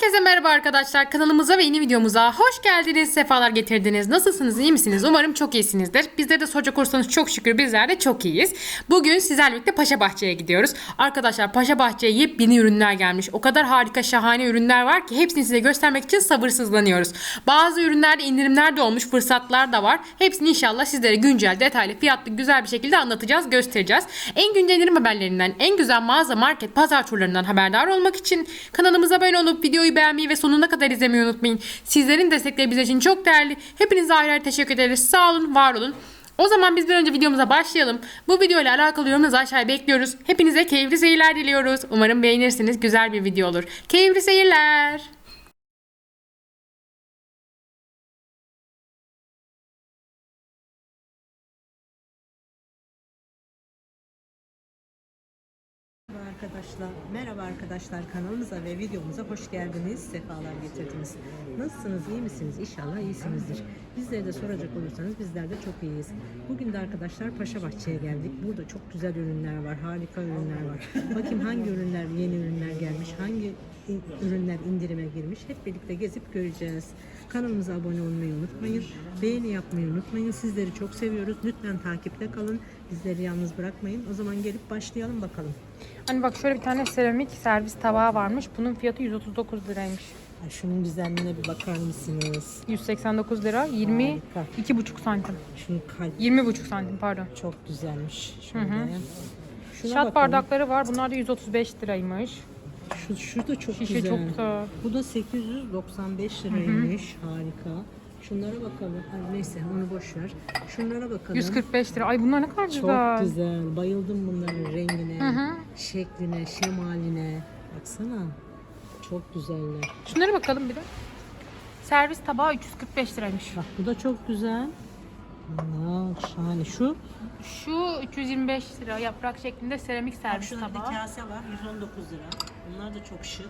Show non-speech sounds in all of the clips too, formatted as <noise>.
Herkese merhaba arkadaşlar. Kanalımıza ve yeni videomuza hoş geldiniz. Sefalar getirdiniz. Nasılsınız? iyi misiniz? Umarım çok iyisinizdir. Bizleri de soracak olursanız çok şükür bizler de çok iyiyiz. Bugün sizlerle birlikte Paşa Bahçe'ye gidiyoruz. Arkadaşlar Paşa Bahçe'ye yepyeni ürünler gelmiş. O kadar harika şahane ürünler var ki hepsini size göstermek için sabırsızlanıyoruz. Bazı ürünlerde indirimler de olmuş. Fırsatlar da var. Hepsini inşallah sizlere güncel, detaylı, fiyatlı, güzel bir şekilde anlatacağız, göstereceğiz. En güncel indirim haberlerinden, en güzel mağaza, market, pazar turlarından haberdar olmak için kanalımıza abone olup videoyu beğenmeyi ve sonuna kadar izlemeyi unutmayın. Sizlerin destekleri bizim için çok değerli. Hepinize ayrı ayrı teşekkür ederiz. Sağ olun, var olun. O zaman biz bir önce videomuza başlayalım. Bu video ile alakalı yorumunuzu aşağıya bekliyoruz. Hepinize keyifli seyirler diliyoruz. Umarım beğenirsiniz. Güzel bir video olur. Keyifli seyirler. Merhaba arkadaşlar, merhaba arkadaşlar kanalımıza ve videomuza hoş geldiniz, sefalar getirdiniz. Nasılsınız, iyi misiniz? İnşallah iyisinizdir. Bizleri de soracak olursanız bizler de çok iyiyiz. Bugün de arkadaşlar Paşa Bahçe'ye geldik. Burada çok güzel ürünler var, harika ürünler var. Bakayım hangi ürünler, yeni ürünler gelmiş, hangi ürünler indirime girmiş hep birlikte gezip göreceğiz. Kanalımıza abone olmayı unutmayın. Beğeni yapmayı unutmayın. Sizleri çok seviyoruz. Lütfen takipte kalın. Bizleri yalnız bırakmayın. O zaman gelip başlayalım bakalım. Hani bak şöyle bir tane seramik servis tabağı varmış. Bunun fiyatı 139 liraymış. Ay şunun güzelliğine bir bakar mısınız? 189 lira 22,5 santim. Şunun kalp 20,5 santim pardon. çok güzelmiş. Şöyle. Şuna Şat bakalım. bardakları var. Bunlar da 135 liraymış. Şu, şu da çok Şişe güzel. çok güzel. Bu da 895 liraymış. Harika. Şunlara bakalım. Ay neyse onu boş ver. Şunlara bakalım. 145 lira. Ay bunlar ne kadar Çok güzel. güzel. Bayıldım bunların rengine, hı. şekline, şemaline. Baksana. Çok güzeller. Şunlara bakalım bir de. Servis tabağı 345 liraymış. Bak bu da çok güzel. Aa, şahane. Şu Şu 325 lira yaprak şeklinde seramik servis Şurada bir tabağı. kase var 119 lira. Bunlar da çok şık.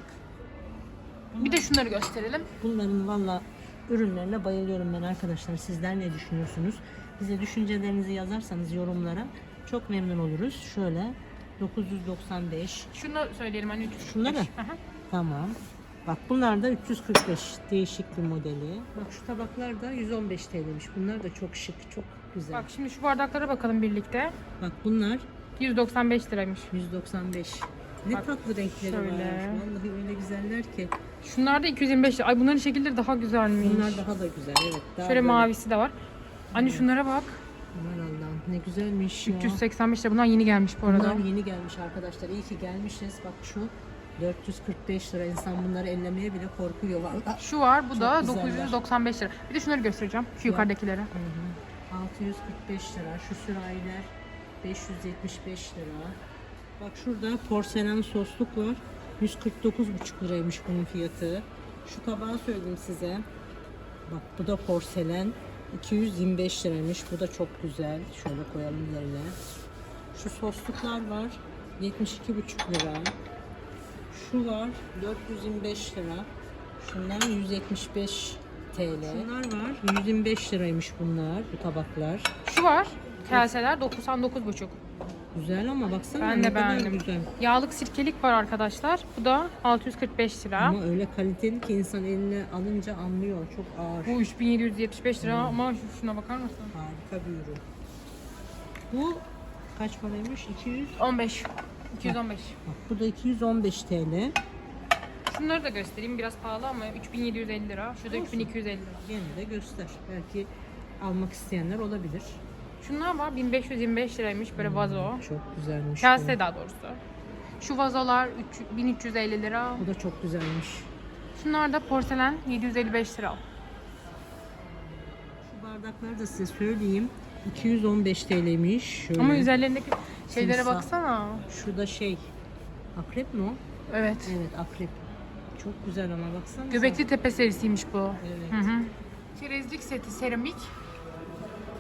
Bir de şunları gösterelim. Bunların valla ürünlerine bayılıyorum ben arkadaşlar. Sizler ne düşünüyorsunuz? Bize düşüncelerinizi yazarsanız yorumlara çok memnun oluruz. Şöyle 995. Şunu söyleyelim hani 345. Şunları? Hı. Tamam. Bak bunlar da 345 değişik bir modeli. Bak şu tabaklar da 115 TL'miş. Bunlar da çok şık, çok güzel. Bak Bak, şimdi şu bardaklara bakalım birlikte. bunlar 195 liraymış. 195. Ne Bak, tatlı renkleri şöyle. var. Vallahi öyle güzeller ki. Şunlar da 225 lira. Ay bunların şekilleri daha güzelmiş. Bunlar daha da güzel. Evet. Daha Şöyle böyle- mavisi de var. Anne şunlara bak. Aman Allah'ım ne güzelmiş ya. 385 lira. Bunlar yeni gelmiş bu arada. Bunlar yeni gelmiş arkadaşlar. İyi ki gelmişiz. Bak şu 445 lira. İnsan bunları ellemeye bile korkuyor vallahi. Şu var. Bu da güzeller. 995 lira. Bir de şunları göstereceğim. Şu hı. 645 lira. Şu sürahiler 575 lira. Bak şurada porselen sosluk var. 149,5 liraymış bunun fiyatı. Şu tabağı söyleyeyim size. Bak bu da porselen. 225 liraymış. Bu da çok güzel. Şöyle koyalım yerine. Şu sosluklar var. 72,5 lira. Şu var. 425 lira. Şunlar 175 TL. Şunlar var. 125 liraymış bunlar. Bu tabaklar. Şu var. Kaseler 99,5. Güzel ama baksana Ben ne de kadar beğendim. güzel. Yağlık sirkelik var arkadaşlar. Bu da 645 lira. Ama öyle kaliteli ki insan eline alınca anlıyor. Çok ağır. Bu 3775 lira ama şu- şuna bakar mısın? Harika bir ürün. Bu kaç paraymış? 200. 15. 215. Bak bu da 215 TL. Şunları da göstereyim. Biraz pahalı ama 3750 lira. Şu da 3250 lira. Gene de göster. Belki almak isteyenler olabilir. Şunlar var 1525 liraymış böyle vazo. Çok güzelmiş. Kase daha doğrusu. Şu vazolar üç- 1350 lira. Bu. da çok güzelmiş. Şunlar da porselen 755 lira. Şu bardakları da size söyleyeyim. 215 TL'ymiş. Şöyle. Ama üzerlerindeki şeylere Timsah. baksana. Şu da şey. Akrep mi o? Evet. Evet akrep. Çok güzel ama baksana. Göbekli Tepe serisiymiş bu. Evet. Hı hı. Çerezlik seti seramik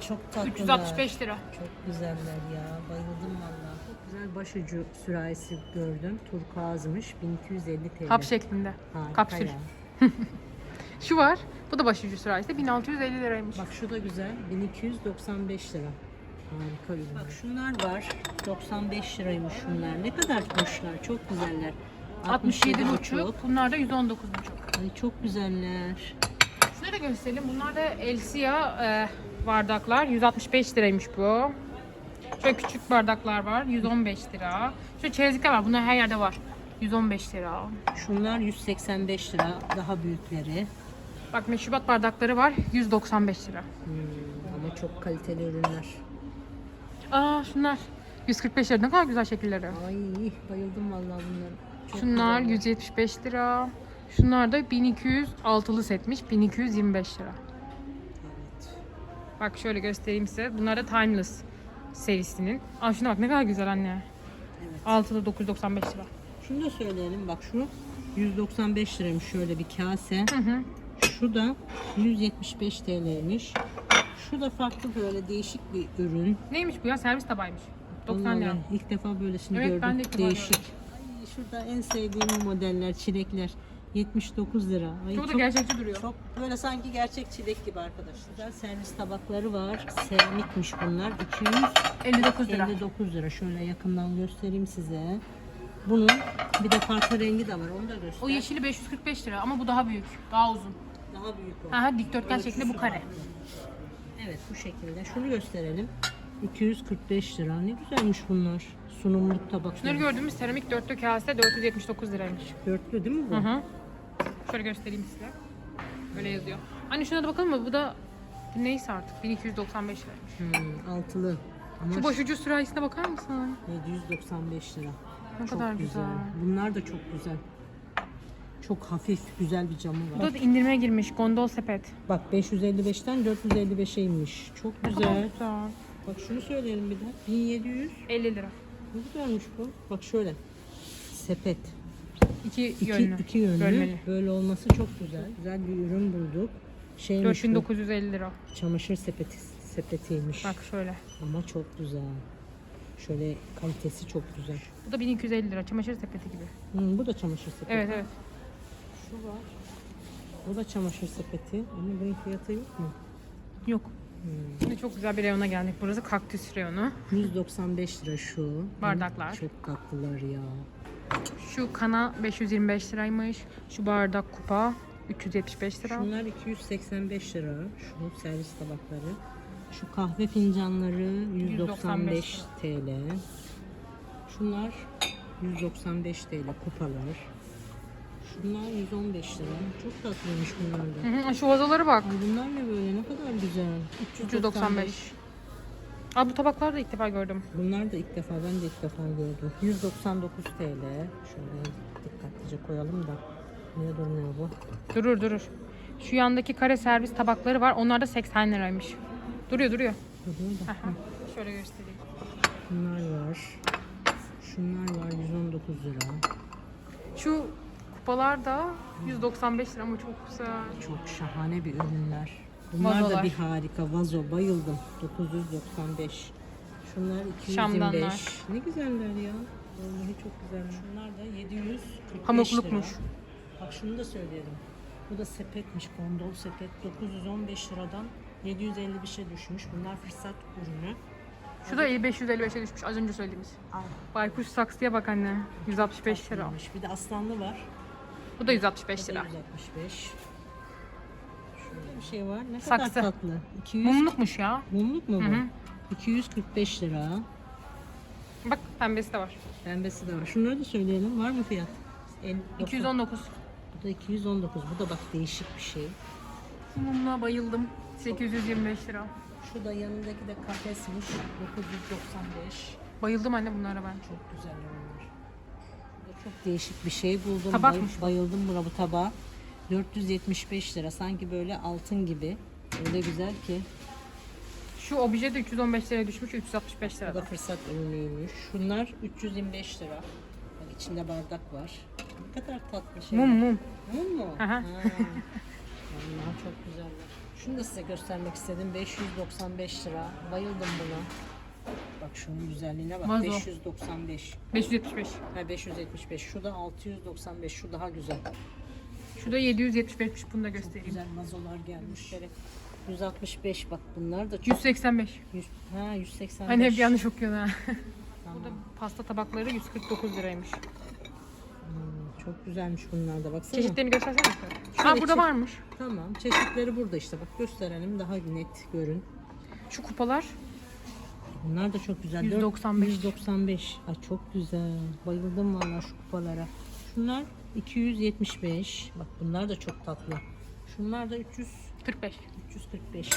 Çok tatlılar. 365 lira. Çok güzeller ya. Bayıldım valla. Çok güzel başucu sürahisi gördüm. Turkuazmış. 1250 TL. Hap şeklinde. Harika Kapsül. ya. <laughs> Şu var. Bu da başucu sürahisi 1650 liraymış. Bak şu da güzel. 1295 lira. Harika ürün. Bak şunlar var. 95 liraymış şunlar. Ne kadar hoşlar. Çok güzeller. 67,5. Bunlar da 119,5. Ay çok güzeller. Şunları da gösterelim. Bunlar da Elsia e, bardaklar. 165 liraymış bu. Şöyle küçük bardaklar var. 115 lira. Şu çerezlikler var. Bunlar her yerde var. 115 lira. Şunlar 185 lira. Daha büyükleri. Bak meşrubat bardakları var. 195 lira. Hmm, ama çok kaliteli ürünler. Aa şunlar. 145 lira. Ne kadar güzel şekilleri. Ay bayıldım vallahi bunlara. Çok Şunlar güzeller. 175 lira. Şunlar da 1200 altılı setmiş. 1225 lira. Bak şöyle göstereyim size. Bunlar da Timeless serisinin. Aa şuna bak ne kadar güzel anne. Evet. Altılı 995 lira. Şunu da söyleyelim bak şu 195 liraymış şöyle bir kase. Hı hı. Şu da 175 TL'ymiş. Şu da farklı böyle değişik bir ürün. Neymiş bu ya? Servis tabağıymış. 90 lira. İlk defa böylesini Evet, gördüm. ben de ilk defa değişik. Ay, şurada en sevdiğim modeller çilekler. 79 lira. Ay, Çok da gerçekçi duruyor. Çok böyle sanki gerçek çilek gibi arkadaşlar. Güzel servis tabakları var. Seramikmiş bunlar. 59 lira. 259 lira. Şöyle yakından göstereyim size. Bunun bir de farklı rengi de var. Onu da göster. O yeşili 545 lira ama bu daha büyük. Daha uzun. Daha büyük o. Aha dikdörtgen şeklinde bu kare. Evet bu şekilde. Şunu gösterelim. 245 lira. Ne güzelmiş bunlar. Sunumluk tabaklar. Şunları gördüğümüz seramik dörtlü kase 479 liraymış. Dörtlü değil mi bu? Hı hı. Şöyle göstereyim size. Böyle yazıyor. Anne şuna da bakalım mı? Bu da neyse artık 1295 liraymış. Hmm, altılı. Ama Şu başucu sürahisine bakar mısın? 795 lira. Ne Çok kadar güzel. Bunlar da çok güzel. Çok hafif, güzel bir camı Bu var. da indirmeye girmiş gondol sepet. Bak 555'ten 455'e inmiş. Çok Ne kadar güzel. güzel. Bak şunu söyleyelim bir de. 1700. 50 lira. Ne güzelmiş bu. Bak şöyle. Sepet. İki, İki, yönlü. iki yönlü. Bölmeli. Böyle olması çok güzel. Güzel bir ürün bulduk. Şeymiş bu, 4950 lira. çamaşır sepeti, sepetiymiş. Bak şöyle. Ama çok güzel. Şöyle kalitesi çok güzel. Bu da 1250 lira. Çamaşır sepeti gibi. Hmm, bu da çamaşır sepeti. Evet evet. Şu var. Bu da çamaşır sepeti. Ama bunun fiyatı yok mu? Yok. Hmm. Şimdi çok güzel bir reyona geldik. Burası kaktüs reyonu. 195 lira şu. Bardaklar. Çok tatlılar ya. Şu kana 525 liraymış. Şu bardak kupa 375 lira. Şunlar 285 lira. Şu servis tabakları. Şu kahve fincanları 195 TL. Şunlar 195 TL kupalar. Şunlar 115 lira. Çok tatlıymış bunlar da. Hı hı, şu vazolara bak. Ay Bunlar ne böyle? Ne kadar güzel. 395. Aa bu tabakları da ilk defa gördüm. Bunlar da ilk defa ben de ilk defa gördüm. 199 TL. Şöyle dikkatlice koyalım da. Niye durmuyor bu? Durur durur. Şu yandaki kare servis tabakları var. Onlar da 80 liraymış. Duruyor duruyor. Duruyor da. Aha, Şöyle göstereyim. Bunlar var. Şunlar var 119 lira. Şu kupalar da 195 lira ama çok güzel. Çok şahane bir ürünler. Bunlar da Vazolar. bir harika. Vazo bayıldım. 995. Şunlar 225. Şamdanlar. Ne güzeller ya. Vallahi çok güzel. Şunlar da 745 Pamuklukmuş. lira. Bak şunu da söyleyelim. Bu da sepetmiş. Gondol sepet. 915 liradan 755'e düşmüş. Bunlar fırsat ürünü. Şu da 555'e düşmüş az önce söylediğimiz. Baykuş saksıya bak anne. 165 lira. Bir de aslanlı var. Bu da 165 Bu da lira. 165. Şurada bir şey var. Ne Saksı. kadar tatlı. 200 Mumlukmuş ya. Mumluk mu bu? Hı hı. 245 lira. Bak pembesi de var. Pembesi de var. Şunları da söyleyelim. Var mı fiyat? El, 219. Bu da 219. Bu da bak değişik bir şey. Mumluğa bayıldım. 825 lira. Şu da yanındaki de kafesmiş. 995. Bayıldım anne bunlara ben. Çok güzel onlar. Çok değişik bir şey buldum. Tabakmış bu. bayıldım buna bu tabağa. 475 lira. Sanki böyle altın gibi. Öyle güzel ki. Şu obje de 315 liraya düşmüş. 365 Bu da lira. fırsat ürünüymüş. Şunlar 325 lira. Bak içinde bardak var. Ne kadar tatlı şey. Mum mum. Mum mu? Aha. Ha. Çok güzeller. Şunu da size göstermek istedim. 595 lira. Bayıldım buna. Bak şunun güzelliğine bak. Vazo. 595. 575. Ha 575. Şu da 695. Şu daha güzel. Şu da 775'miş. Bunu da göstereyim. Güzel vazolar gelmiş. Şöyle 165 bak bunlar da çok. 185. 100, ha 185. Hani hep yanlış okuyorsun ha. Tamam. Bu da pasta tabakları 149 liraymış. Hmm, Çok güzelmiş bunlar da baksana. Çeşitlerini göstersene. Aa burada çeşit- varmış. Tamam. Çeşitleri burada işte bak gösterelim daha net görün. Şu kupalar. Bunlar da çok güzel. 195. 195. Ay çok güzel. Bayıldım valla şu kupalara. Şunlar 275. Bak bunlar da çok tatlı. Şunlar da 300 45. 345.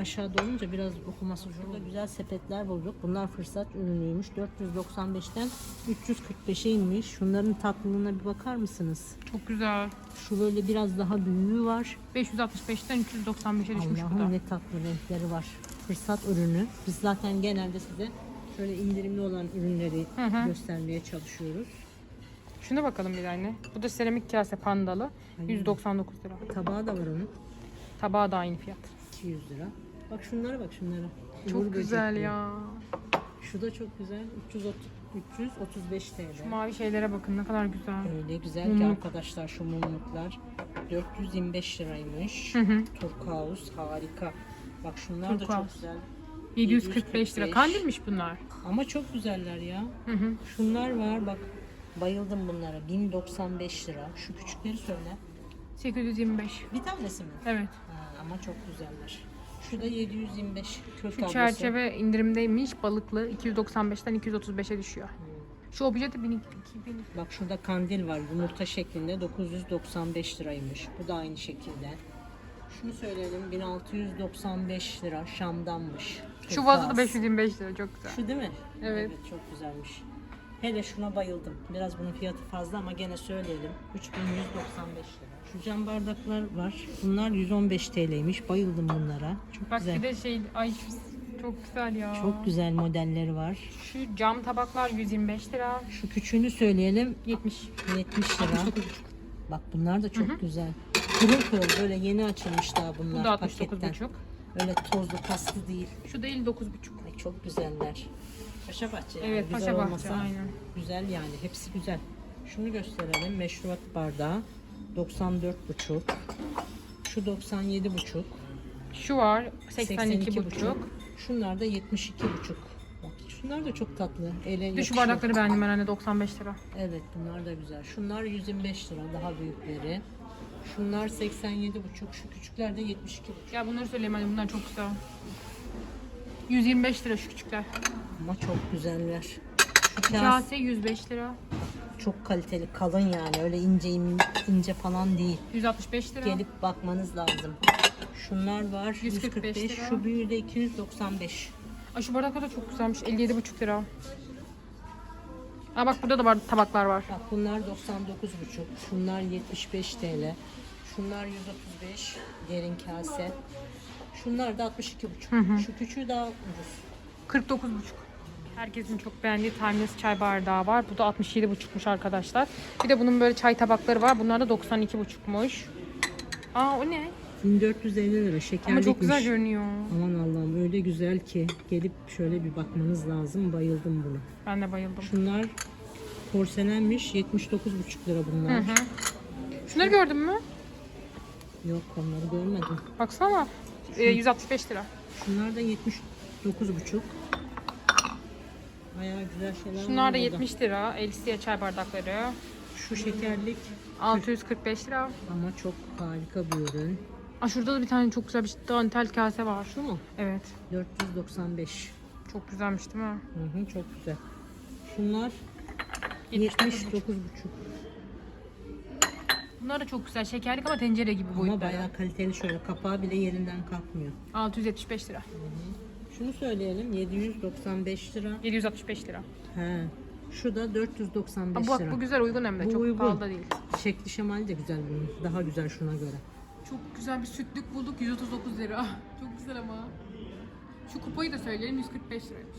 Aşağıda olunca biraz okuması zor. Burada güzel sepetler bulduk. Bunlar fırsat ürünüymüş. 495'ten 345'e inmiş. Şunların tatlılığına bir bakar mısınız? Çok güzel. Şu böyle biraz daha büyüğü var. 565'ten 395'e düşmüş bu da. Allah'ım ne tatlı renkleri var. Fırsat ürünü. Biz zaten genelde size şöyle indirimli olan ürünleri Hı hı. göstermeye çalışıyoruz. Şuna bakalım bir anne. Bu da seramik kase pandalı. Aynen. 199 lira. Tabağı da var onun. Tabağı da aynı fiyat. 200 lira. Bak şunlara bak şunlara. Çok Uğur güzel böcekli. ya. Şu da çok güzel. 330, 335 TL. Şu mavi şeylere bakın ne kadar güzel. Öyle güzel ki Mumluk. arkadaşlar şu mumluklar 425 liraymış. Hı hı. Turkuaz harika. Bak şunlar da Turkuaz. çok güzel. 745 lira. 745. Kandilmiş bunlar. Ama çok güzeller ya. Hı hı. Şunlar var bak. Bayıldım bunlara. 1095 lira. Şu küçükleri söyle. 825. Bir tanesi mi? Evet. Ha, ama çok güzeller. Şu da 725 kök Şu çerçeve indirimdeymiş. Balıklı 295'ten 235'e düşüyor. Şu obje de 1000 2000. Bak şurada kandil var yumurta şeklinde 995 liraymış. Bu da aynı şekilde. Şunu söyleyelim 1695 lira Şam'danmış. Şu vazo da Turkuaz. 525 lira. Çok güzel. Şu değil mi? Evet. çok güzelmiş. Hele şuna bayıldım. Biraz bunun fiyatı fazla ama gene söyleyelim. 3195 lira. Şu cam bardaklar var. Bunlar 115 TL'ymiş. Bayıldım bunlara. Çok Bak güzel. bir de şey ay şu- çok güzel ya. Çok güzel modelleri var. Şu cam tabaklar 125 lira. Şu küçüğünü söyleyelim. 70. 70 lira. 69,5. Bak bunlar da çok güzel. Pırıl pırıl böyle yeni açılmış daha bunlar Bu da paketten. 69,5. Öyle tozlu paslı değil. Şu da 59,5. Ay çok güzeller. Paşa bahçe yani. Evet, güzel Paşa Bahçe, olmasa aynen. Güzel yani hepsi güzel. Şunu gösterelim. Meşrubat bardağı 94,5. Şu 97,5. Şu var 82,5. 82,5. Şunlar da 72,5. Bak şunlar da çok tatlı. Ele şu bardakları beğendim ben anne 95 lira. Evet bunlar da güzel. Şunlar 125 lira daha büyükleri. Şunlar 87,5. Şu küçükler de 72,5. Ya bunları söyleyeyim hadi bunlar çok güzel. 125 lira şu küçükler. Ama çok güzeller. Şu kase Kase 105 lira. Çok kaliteli, kalın yani. Öyle ince ince falan değil. 165 lira. Gelip bakmanız lazım. Şunlar var 145 145. lira. Şu büyüğü de 295. Aa, şu bardaklar da çok güzelmiş. 57,5 lira. Aa bak burada da var tabaklar var. Bak bunlar 99,5. Şunlar 75 TL. Şunlar 135. Derin kase. Şunlar da 62,5. Şu küçüğü daha ucuz. 49,5. Herkesin çok beğendiği timeless çay bardağı var. Bu da 67,5'muş arkadaşlar. Bir de bunun böyle çay tabakları var. Bunlar da 92,5'muş. Aa o ne? 1450 lira şekerlikmiş. Ama çok güzel görünüyor. Aman Allah'ım öyle güzel ki gelip şöyle bir bakmanız lazım. Bayıldım buna. Ben de bayıldım. Şunlar porselenmiş. 79,5 lira bunlar. Şunları gördün mü? Yok onları görmedim. Baksana. Ee, 165 lira. Şunlar da 79,5. Bayağı güzel şeyler Şunlar var da burada. 70 lira. Elsiye çay bardakları. Şu şekerlik 645 lira. ama çok harika bir ürün. Aa şurada da bir tane çok güzel bir dantel kase var. Şu mu? Evet. 495. Çok güzelmiş değil mi? Hı hı, çok güzel. Şunlar 79. 79,5. Bunlar da çok güzel. Şekerlik ama tencere gibi Ama boyutları. bayağı kaliteli şöyle kapağı bile yerinden kalkmıyor. 675 lira. Şunu söyleyelim 795 lira. 765 lira. He. Şu da 495 Aa, bak lira. bu güzel uygun hem de. Bu çok uygun. pahalı da değil. Şekli şemali de güzel bunun. Daha güzel şuna göre. Çok güzel bir sütlük bulduk 139 lira. <laughs> Çok güzel ama. Şu kupayı da söyleyelim 145 liraymış.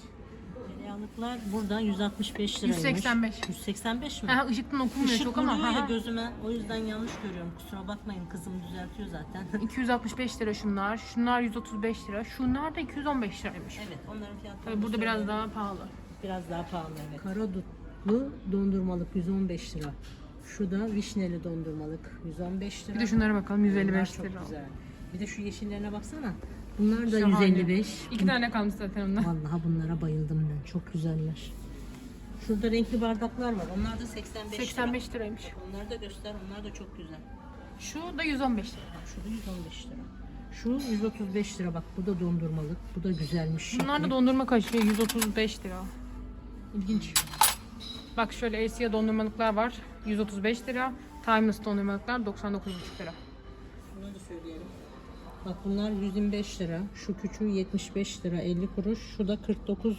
Tereyağlıklar burada 165 liraymış. 185. 185 mi? Ha ışıktan okunmuyor Işık çok ama. vuruyor ya ha. gözüme. O yüzden yanlış görüyorum. Kusura bakmayın kızım düzeltiyor zaten. <laughs> 265 lira şunlar. Şunlar 135 lira. Şunlar da 215 liraymış. evet onların fiyatları Tabii burada biraz daha pahalı. biraz daha pahalı evet. Karadutlu dondurmalık 115 lira. Şu da vişneli dondurmalık 115 lira. Bir de şunlara bakalım Bunlar 155 çok lira. güzel. Bir de şu yeşillerine baksana. Bunlar da Şahane. 155. İki tane kalmış zaten ondan. Vallahi bunlara bayıldım ben. Çok güzeller. Şurada renkli bardaklar var. Onlar da 85 lira. 85 liraymış. Onları da göster. Onlar da çok güzel. Şu da 115 lira. Şurada 115 lira. Şu 135 lira bak. Bu da dondurmalık. Bu da güzelmiş. Bunlar da dondurma kaşığı 135 lira. İlginç. Bak şöyle Asia dondurmalıklar var. 135 lira. Timeless dondurmalıklar 99,5 lira. Bunları da söyleyelim. Bak bunlar 125 lira. Şu küçüğü 75 lira 50 kuruş. Şu da 49,5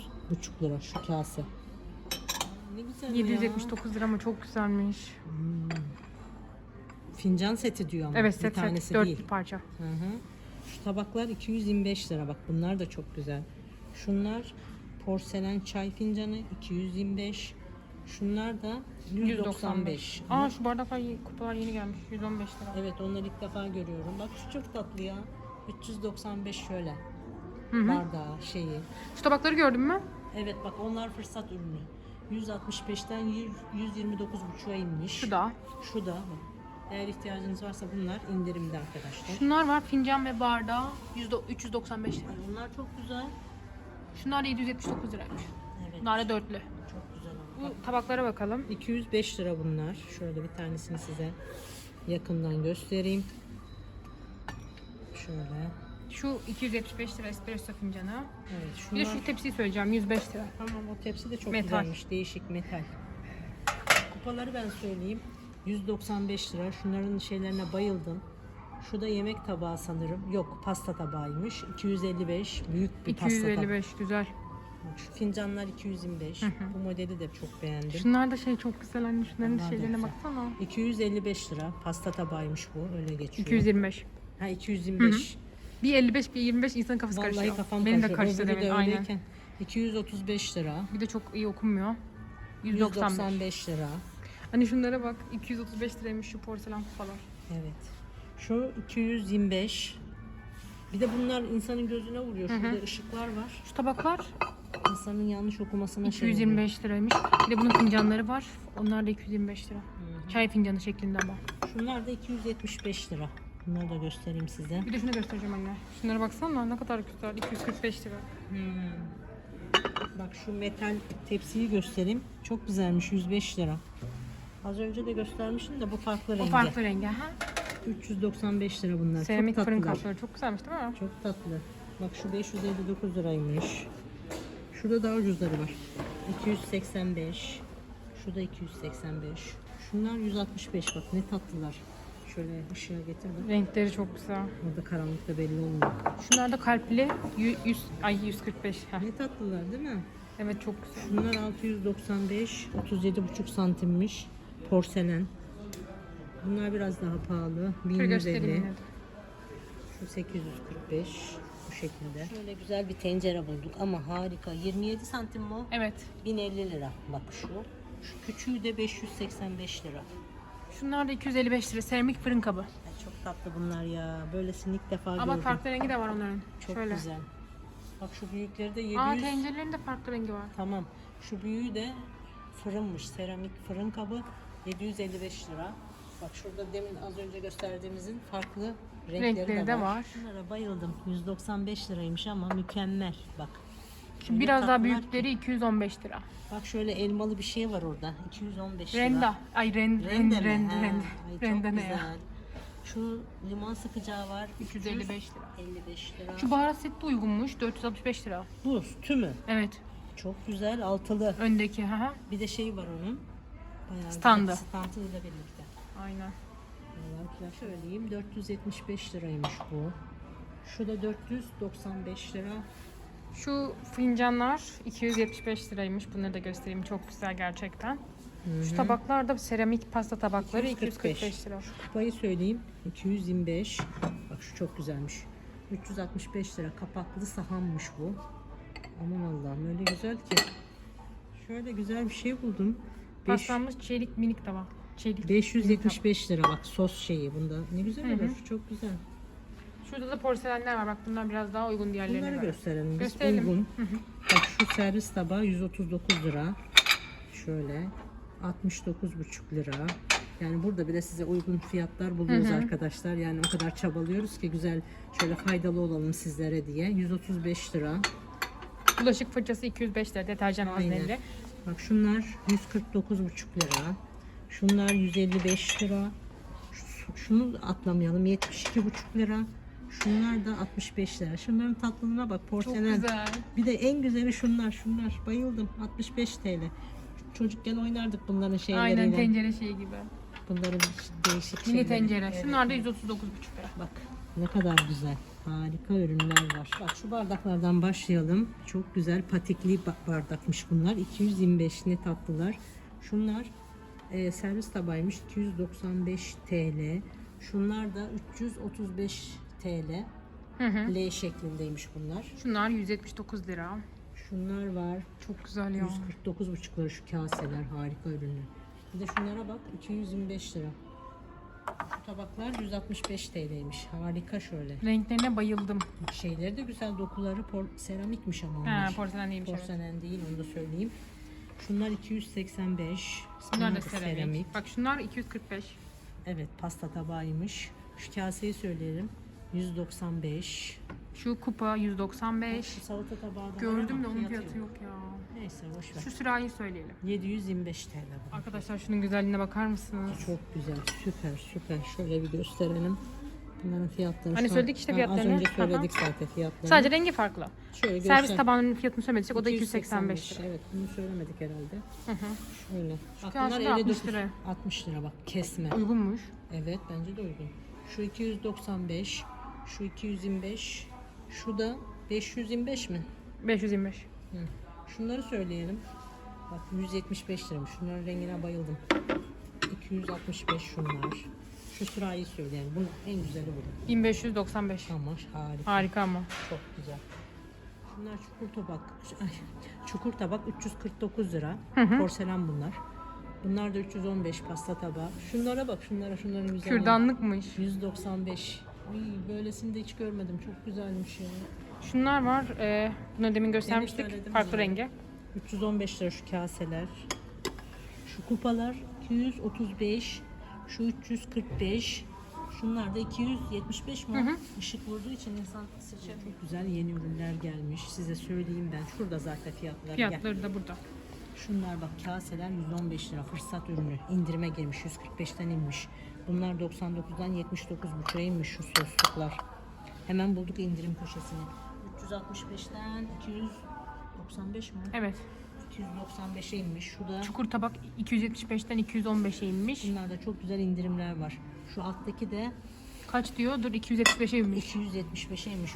lira şu kase. Ne güzel 779 lira ama çok güzelmiş. ya. Fincan seti diyor ama. Evet bir set tanesi set 4 değil. parça. Hı hı. Şu tabaklar 225 lira bak bunlar da çok güzel. Şunlar porselen çay fincanı 225. Şunlar da 195. Aa şu bardaklar kupalar yeni gelmiş. 115 lira. Evet onları ilk defa görüyorum. Bak şu çok tatlı ya. 395 şöyle. Hı hı. Bardağı şeyi. Şu tabakları gördün mü? Evet bak onlar fırsat ürünü. 165'ten 100 129,5'a inmiş. Şu da. Şu da. Eğer ihtiyacınız varsa bunlar indirimde arkadaşlar. Şunlar var fincan ve bardağı 100 395 lira. Bunlar çok güzel. Şunlar da 779 liraymış. Evet. Bunlar da dörtlü. Çok güzel. ama. Bu tabaklara bakalım. 205 lira bunlar. Şöyle bir tanesini size yakından göstereyim. Şöyle. Şu 275 lira espresso fincanı. Evet Bir şunlar. de şu tepsiyi söyleyeceğim 105 lira. Tamam o tepsi de çok Metal. güzelmiş. Değişik metal. Kupaları ben söyleyeyim. 195 lira. Şunların şeylerine bayıldım. Şu da yemek tabağı sanırım. Yok pasta tabağıymış. 255. Büyük bir pasta tabağı. 255 güzel. Şu fincanlar 225. Bu modeli de çok beğendim. Şunlar da şey çok güzel anne şunların Bunlar şeylerine baksana. 255 lira. Pasta tabağıymış bu. Öyle geçiyor. 225. Ha 225. Bir 55 bir 25 insanın kafası Vallahi karışıyor. kafam Benim de karıştı Öbürü demin de aynen. öyleyken 235 lira. Bir de çok iyi okunmuyor. 195. 195 lira. Hani şunlara bak 235 liraymış şu porselen kupalar. Evet. Şu 225. Bir de bunlar insanın gözüne vuruyor. Şurada ışıklar var. Şu tabaklar İnsanın yanlış okumasına şey oluyor. 225 liraymış. Bir de bunun fincanları var. Onlar da 225 lira. Çay fincanı şeklinde ama. Şunlar da 275 lira. Bunları da göstereyim size. Bir de şunu göstereceğim anne. Şunlara baksana ne kadar güzel. 245 lira. Bak şu metal tepsiyi göstereyim. Çok güzelmiş 105 lira. Az önce de göstermiştim de bu farklı rengi. farklı rengi ha. 395 lira bunlar. Seramik çok fırın kapları çok güzelmiş değil mi? Çok tatlı. Bak şu 559 liraymış. Şurada daha ucuzları var. 285. Şu da 285. Şunlar 165 bak ne tatlılar. Şöyle ışığa getir bak. Renkleri çok güzel. Orada karanlıkta belli olmuyor. Şunlar da kalpli 100, 100 ay 145. Heh. Ne tatlılar değil mi? Evet çok güzel. Bunlar 695, 37,5 santimmiş. Porselen. Bunlar biraz daha pahalı. Şöyle göstereyim 1150. yine de. Şu 845 bu şekilde. Şöyle güzel bir tencere bulduk ama harika. 27 santim mi? Evet. 1050 lira. Bak şu. Şu küçüğü de 585 lira. Şunlar da 255 lira. Seramik fırın kabı. Ay çok tatlı bunlar ya. Böylesini ilk defa Ama gördüm. farklı rengi de var onların. Çok Şöyle. güzel. Bak şu büyükleri de 700. Aa tencerelerin de farklı rengi var. Tamam. Şu büyüğü de fırınmış. Seramik fırın kabı 755 lira. Bak şurada demin az önce gösterdiğimizin farklı renkleri, Renkleri de, de var. var. Şunlara bayıldım. 195 liraymış ama mükemmel. Bak. Şu Öyle biraz daha tatlılar büyükleri 215 lira. Bak şöyle elmalı bir şey var orada. 215 lira. Renda. Ay rend, rend, Rende rend, mi? rend, Ha, ay çok Rende ne ya? güzel. Şu limon sıkacağı var. 355 lira. 55 lira. Şu baharat seti de uygunmuş. 465 lira. Bu tümü. Evet. Çok güzel altılı. Öndeki ha. Bir de şeyi var onun. Bayağı Standı. güzel. Standıyla birlikte. Aynen. Vallahi söyleyeyim 475 liraymış bu. Şu da 495 lira. Şu fincanlar 275 liraymış. Bunları da göstereyim. Çok güzel gerçekten. Şu tabaklar da seramik pasta tabakları 245. 245 lira. Kupayı söyleyeyim 225. Bak şu çok güzelmiş. 365 lira kapaklı sahanmış bu. Aman Allah'ım öyle güzel ki. Şöyle güzel bir şey buldum. Paslanmış çelik minik tabak. Çelik. 575 lira bak sos şeyi bunda. Ne güzel olur. Çok güzel. Şurada da porselenler var. Bak bunlar biraz daha uygun diğerlerine Bunları göre. gösterelim. Biz Gösterelim. uygun. Bak şu servis tabağı 139 lira. Şöyle 69,5 lira. Yani burada bile size uygun fiyatlar buluyoruz arkadaşlar. Yani o kadar çabalıyoruz ki güzel şöyle faydalı olalım sizlere diye. 135 lira. Bulaşık fırçası 205 lira. Deterjan Aynen. Bak şunlar 149,5 lira. Şunlar 155 lira. Şu- Şunu atlamayalım 72,5 lira. Şunlar da 65 lira. Şunların tatlılığına bak Çok porselen. güzel. Bir de en güzeli şunlar şunlar. Bayıldım. 65 TL. Çocukken oynardık bunların şeyleriyle. Aynen tencere şeyi gibi. Bunların değişik Mini şeyleri. tencere. Evet. Şunlar da 139,5 lira. Bak ne kadar güzel. Harika ürünler var. Bak şu bardaklardan başlayalım. Çok güzel patikli ba- bardakmış bunlar. 225 ne tatlılar. Şunlar e, servis tabağıymış. 295 TL. Şunlar da 335 TL. Hı hı. L şeklindeymiş bunlar. Şunlar 179 lira. Şunlar var. Çok güzel ya. 149,5 lira şu kaseler harika ürünler. Bir de şunlara bak 225 lira. Şu tabaklar 165 TL'ymiş. Harika şöyle. Renklerine bayıldım. Şeyleri de güzel dokuları seramikmiş ama onlar. porselen değilmiş evet. Porselen değil onu da söyleyeyim. Şunlar 285. Bunlar da seramik. Bak şunlar 245. Evet pasta tabağıymış. Şu kaseyi söyleyelim. 195. Şu kupa 195. Şu salata tabağı da Gördüm de onun fiyatı yok ya. Neyse boş ver. Şu sürahi söyleyelim. 725 TL bu. Arkadaşlar şunun güzelliğine bakar mısınız? Çok güzel, süper, süper. Şöyle bir gösterelim. Bunların fiyatları Hani şu an- söyledik işte Ha, fiyatlarını. Az önce söyledik Aha. zaten fiyatlarını. Sadece rengi farklı. Şöyle Servis göster- tabağının fiyatını söylemediysek o da 285 lira. Evet, bunu söylemedik herhalde. Hı hı. Şöyle. Bak bunlar de 60 59 lira. 60 lira bak kesme. Uygunmuş. Evet, bence de uygun. Şu 295, şu 225, şu da 525 mi? 525. Hı. Şunları söyleyelim. Bak 175 liramış. Şunların rengine bayıldım. 265 şunlar. Şu sırayı söyleyelim. Bunun en güzeli bu. 1595. Tamam harika. Harika ama. Çok güzel. Bunlar çukur tabak. Çukur tabak 349 lira. Porselen bunlar. Bunlar da 315 pasta tabağı. Şunlara bak şunlara şunların güzel. Kürdanlıkmış. 195. Ay böylesini de hiç görmedim. Çok güzelmiş ya. Şunlar var. E, bunu demin göstermiştik. söyledim Farklı bunları. rengi. 315 lira şu kaseler. Şu kupalar 235. Şu 345. Şunlar da 275 mi? Işık vurduğu için insan sıçrıyor. Çok güzel yeni ürünler gelmiş. Size söyleyeyim ben. Şurada zaten fiyatlar. Gel. Fiyatları da burada. Şunlar bak kaseler 115 lira fırsat ürünü. İndirime girmiş 145'ten inmiş. Bunlar 99'dan 79,5'a inmiş şu sosluklar. Hemen bulduk indirim köşesini. 365'ten 295 mi? Evet. 295'e inmiş. Şu da Çukur tabak 275'ten 215'e inmiş. bunlarda çok güzel indirimler var. Şu alttaki de Kaç diyor? Dur 275'e inmiş. 275'e inmiş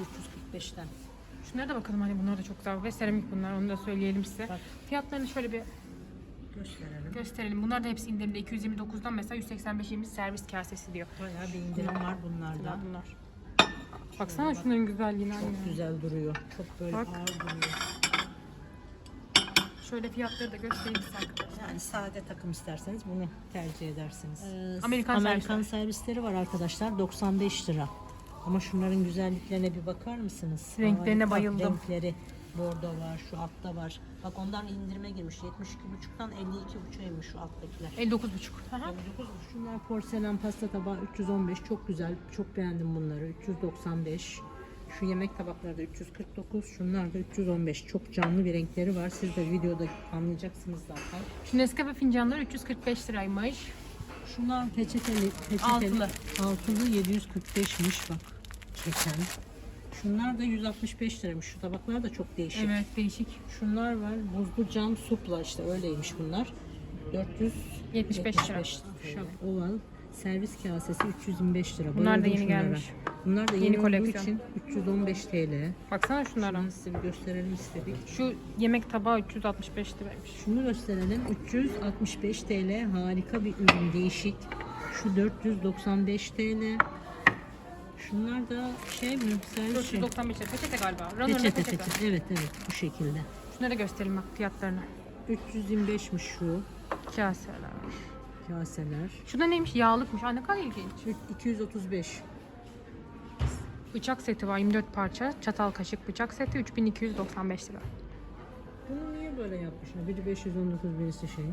345'ten. Şunlara da bakalım hani bunlar da çok güzel ve seramik bunlar onu da söyleyelim size. Bak. Fiyatlarını şöyle bir Gösterelim. gösterelim. Bunlar da hepsi indirimde 229'dan mesela 185 inmiş servis kasesi diyor. Bayağı bir indirim var bunlarda. Bunlar. Baksana şunların güzelliğine anne. Çok güzel duruyor. Çok böyle Bak. ağır duruyor. Şöyle fiyatları da göstereyim size arkadaşlar. Yani sade takım isterseniz bunu tercih edersiniz. Amerikan Amerikan servisleri var arkadaşlar 95 lira. Ama şunların güzelliklerine bir bakar mısınız? Renklerine Harika bayıldım. Renkleri. Bordo var, şu altta var. Bak ondan indirime girmiş. 72,5'tan 52,5'a inmiş şu alttakiler. 59,5. Aha. 59. Şunlar porselen pasta tabağı 315. Çok güzel. Çok beğendim bunları. 395. Şu yemek tabakları da 349. Şunlar da 315. Çok canlı bir renkleri var. Siz de videoda anlayacaksınız zaten. Şu Nescafe fincanları 345 liraymış. Şunlar peçeteli, peçeteli. Altılı. Altılı 745'miş bak. Keten. Şunlar da 165 liraymış. Şu tabaklar da çok değişik. Evet değişik. Şunlar var. Buzlu cam supla işte öyleymiş bunlar. 475 75 lira. Şu servis kasesi 325 lira. Bunlar da Bayıldım yeni şunlara. gelmiş. Bunlar da yeni, Yeni koleksiyon. için 315 TL. Baksana şunlara. Şunu size bir gösterelim istedik. Şu yemek tabağı 365 liraymış. Şunu gösterelim. 365 TL. Harika bir ürün. Değişik. Şu 495 TL. Şunlar da şey şey. 495 lira. Peçete galiba. Ranur'la Peçete peçete. peçete. Evet evet bu şekilde. Şunları gösterelim bak fiyatlarını. 325'miş şu Kaseler. kaseler. Şurada neymiş? Yağlıkmış. Aa ne kadar ilginç. Şu 235. Bıçak seti var 24 parça. Çatal kaşık bıçak seti 3295 lira. Bunu niye böyle yapmışlar? Biri 519 birisi şey.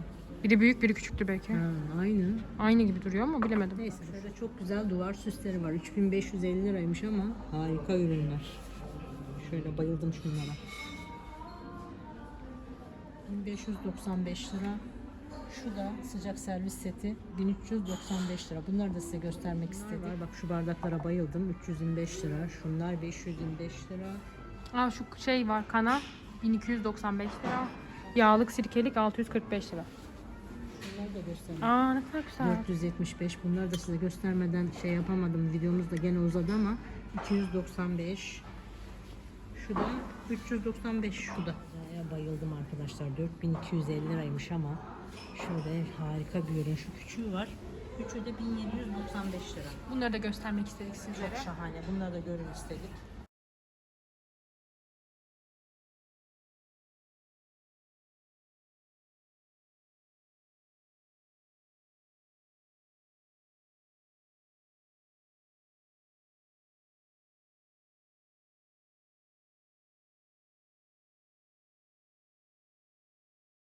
Biri büyük biri küçüktür belki. Ha, aynı. Aynı gibi duruyor ama bilemedim. Neyse şöyle çok güzel duvar süsleri var. 3550 liraymış ama harika ürünler. Şöyle bayıldım şunlara. 1595 lira. Şu da sıcak servis seti 1395 lira. Bunları da size göstermek istedim. Bak şu bardaklara bayıldım. 325 lira. Şunlar 525 lira. Aa şu şey var kanal 1295 lira. Yağlık sirkelik 645 lira. Bunları da göstereyim. Aa ne kadar güzel. 475. Bunları da size göstermeden şey yapamadım. Videomuz da gene uzadı ama 295. Şu da 395 şu da. Ya bayıldım arkadaşlar. 4250 liraymış ama şöyle harika bir ürün. Şu küçüğü var. Üçü de 1795 lira. Bunları da göstermek istedik sizlere. Çok şahane. Bunları da görün istedik.